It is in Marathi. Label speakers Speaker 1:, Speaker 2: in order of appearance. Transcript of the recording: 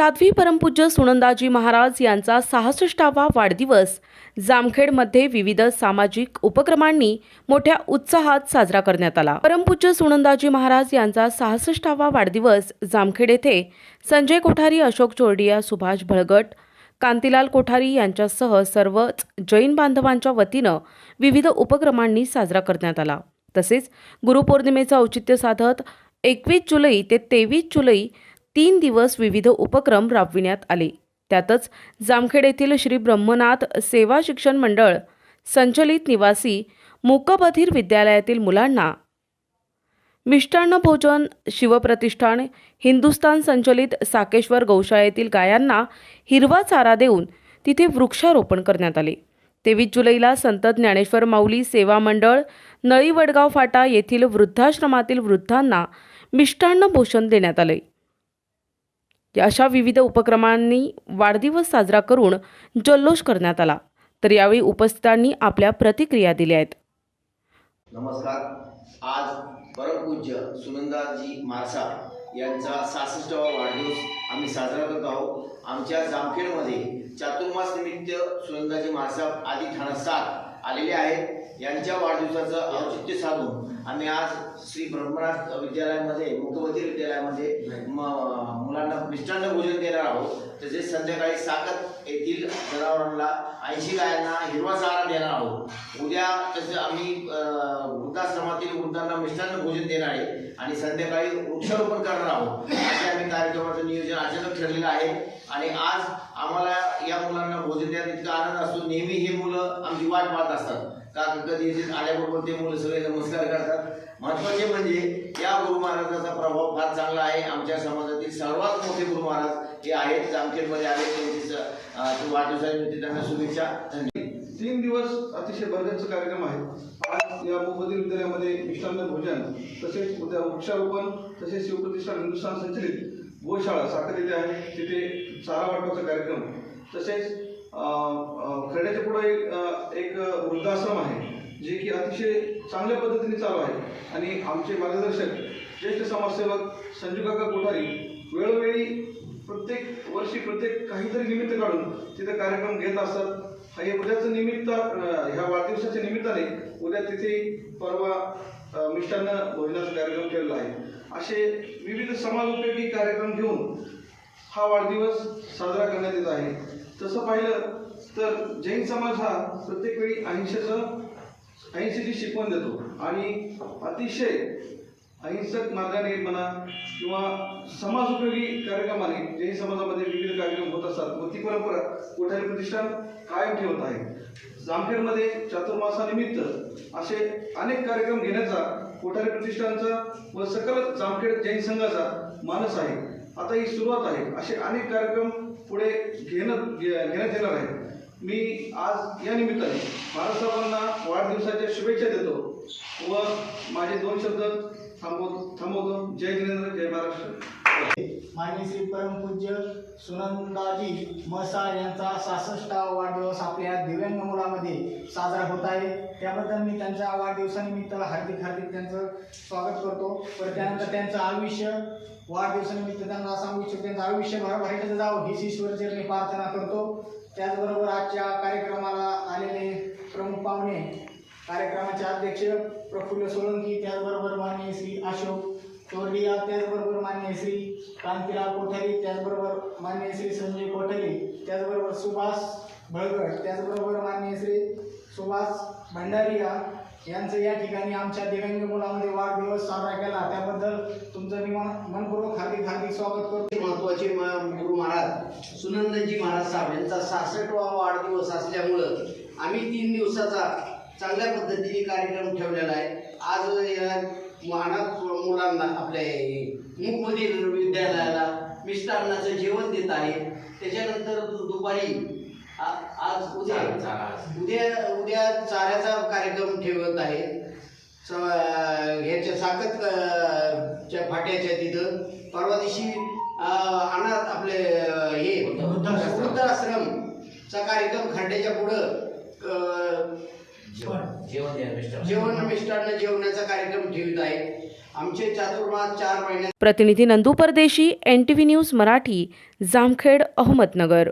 Speaker 1: साध्वी परमपूज्य सुनंदाजी महाराज यांचा सहासष्टावा वाढदिवस. जामखेडमध्ये विविध सामाजिक उपक्रमांनी मोठ्या उत्साहात साजरा करण्यात आला. परमपूज्य सुनंदाजी महाराज यांचा सहासष्टावा वाढदिवस जामखेड येथे संजय कोठारी अशोक चोरडिया सुभाष भळगट कांतीलाल कोठारी यांच्यासह सर्वच जैन बांधवांच्या वतीनं विविध उपक्रमांनी साजरा करण्यात आला. तसेच गुरुपौर्णिमेचं औचित्य साधत एकवीस जुलै ते तेवीस जुलै तीन दिवस विविध उपक्रम राबविण्यात आले. त्यातच जामखेड येथील श्री ब्रह्मनाथ सेवा शिक्षण मंडळ संचलित निवासी मूकबधीर विद्यालयातील मुलांना मिष्टान्न भोजन शिवप्रतिष्ठान हिंदुस्तान संचलित साकेश्वर गौशाळेतील गायांना हिरवा चारा देऊन तिथे वृक्षारोपण करण्यात आले. तेवीस जुलैला संत ज्ञानेश्वर माऊली सेवा मंडळ नळी वडगाव फाटा येथील वृद्धाश्रमातील वृद्धांना मिष्टान्न भोजन देण्यात आले. अशा विविध उपक्रमांनी वाढदिवस साजरा करून जल्लोष करण्यात आला. तर यावेळी उपस्थितांनी आपल्या प्रतिक्रिया दिल्या आहेत.
Speaker 2: नमस्कार. आज परमपूज्य सुनंदाजी मारसा यांचा सहासष्टावा वाढदिवस आम्ही साजरा करत आहोत. आमच्या जामखेडमध्ये चातुर्मास निमित्त सुनंदाजी मारसा आदी ठाणा सात आलेले आहेत. यांच्या वाढदिवसाचं औचित्य साधून आम्ही आज श्री ब्रह्मराज विद्यालयामध्ये मुख्यमंत्री विद्यालयामध्ये मुलांना मिष्टान्न भोजन देणार आहोत. तसेच संध्याकाळी साकत येथील जनावरांना ऐंशी गायांना हिरवा चारा देणार आहोत. उद्या तसे आम्ही अं, वृद्धाश्रमातील वृद्धांना मिष्टान्न भोजन देणार आहे आणि संध्याकाळी वृक्षारोपण करणार आहोत. असे आम्ही कार्यक्रमाचं नियोजन अचानक ठरलेलं आहे आणि आज आम्हाला या मुलांना भोजन देण्यात इतका आनंद असतो. नेहमी हे मुलं आमची वाट पाहत असतात. का कधी येतील आल्याबरोबर ते मुलं सगळे नमस्कार करतात? महत्त्वाचे म्हणजे या गुरु महाराजाचा प्रभाव फार चांगला आहे. आमच्या समाजातील सर्वात मोठे गुरु महाराज हे आहेत. जामखेडमध्ये आले त्यांची वाढदिवसानिमित्त त्यांना शुभेच्छा. धन्यवाद.
Speaker 3: तीन दिवस अतिशय भरगच्च कार्यक्रम आहे. आज या मोबदी विद्यालयामध्ये मिष्टान्न भोजन तसेच उद्या वृक्षारोपण तसेच शिवप्रतिष्ठान हिंदुस्थान संचलित गोशाळा साखर येथे आहे. तिथे चारा वाटपाचा कार्यक्रम तसेच एक वृद्धाश्रम आहे जे की अतिशय चांगल्या पद्धतीने चालू आहे. आणि आमचे मार्गदर्शक ज्येष्ठ समाजसेवक संजू काका कोठारी वेळोवेळी प्रत्येक वर्षी प्रत्येक काहीतरी निमित्त काढून तिथे कार्यक्रम घेत असतात. हे उद्याचं निमित्त ह्या वाढदिवसाच्या निमित्ताने उद्या तिथे परवा मिष्टान्न भोजनाचा कार्यक्रम केलेला आहे. असे विविध समाजोपयोगी कार्यक्रम घेऊन हा वाढदिवस साजरा करण्यात येत आहे. तसं पाहिलं तर जैन समाज हा प्रत्येक वेळी अहिंसेचं अहिंसेची शिकवण देतो. आणि अतिशय अहिंसक मार्गाने म्हणा किंवा समाजोपयोगी कार्यक्रमाने जैन समाजामध्ये विविध कार्यक्रम होत असतात. व ती परंपरा कोठारी प्रतिष्ठान कायम ठेवत आहे. जामखेडमध्ये चातुर्मासानिमित्त असे अनेक कार्यक्रम घेण्याचा कोठारी प्रतिष्ठानचा व सकल जामखेड जैन संघाचा मानस आहे. आता ही सुरुवात आहे. असे अनेक कार्यक्रम पुढे घेणं घे- घेण्यात येणार आहे. मी आज या निमित्ताने महाराष्ट्राबांना वाढदिवसाच्या शुभेच्छा देतो व माझे दोन शब्द थांबव थांबवतो. जय जिनेंद्र जय महाराष्ट्र.
Speaker 4: माननीय श्री परमपूज्य सुनंदाजी मसाळ यांचा सहासष्टावा वाढदिवस आपल्या दिव्यांग मुलामध्ये साजरा होत आहे. त्याबद्दल मी त्यांच्या वाढदिवसानिमित्त हार्दिक हार्दिक त्यांचं स्वागत करतो. पण त्यानंतर त्यांचं आयुष्य वाढदिवसानिमित्त त्यांना सांगू इच्छितो त्यांचं आयुष्य भरभराटीचं जावं हीच ईश्वरचरणी प्रार्थना करतो. त्याचबरोबर आजच्या कार्यक्रमाला आलेले प्रमुख पाहुणे कार्यक्रमाचे अध्यक्ष प्रफुल्ल सोळंकी त्याचबरोबर माननीय श्री अशोक चोरडिया त्याचबरोबर मान्य श्री कांतीलाल कोठारी त्याचबरोबर मान्य श्री संजय कोठारी त्याचबरोबर सुभाष भळगट त्याचबरोबर मान्य श्री सुभाष भंडारिया यांचं या ठिकाणी आमच्या दिव्यांग मुलामध्ये वाढदिवस साजरा केला. त्याबद्दल तुमचं मी मनपूर्वक हार्दिक हार्दिक स्वागत करतो.
Speaker 5: महत्त्वाचे गुरु महाराज सुनंदजी महाराज साहेब यांचा सासष्टवा वाढदिवस असल्यामुळं आम्ही तीन दिवसाचा चांगल्या पद्धतीने कार्यक्रम ठेवलेला आहे. आज अनाथ मुलांना आपल्या मुकमधील विद्यालयाला मिष्टान्नाचं जेवण देत आहे. त्याच्यानंतर दुपारी आज उद्या उद्या उद्या चाऱ्याचा कार्यक्रम ठेवत आहे. ह्याच्या अ, च्या फाट्याच्या तिथं. परवा दिवशी अनाथ आपले हे वृद्धाश्रमचा कार्यक्रम खंड्याच्या पुढं अ,
Speaker 6: जेवण द्या मिस्टर.
Speaker 5: जेवण मिष्टान्न जेवणाचा कार्यक्रम ठेवित आहे. आमचे चातुर्मास चार महिन्यात
Speaker 1: प्रतिनिधी Nandu Pardeshi N T V news Marathi Jamkhed Ahmednagar.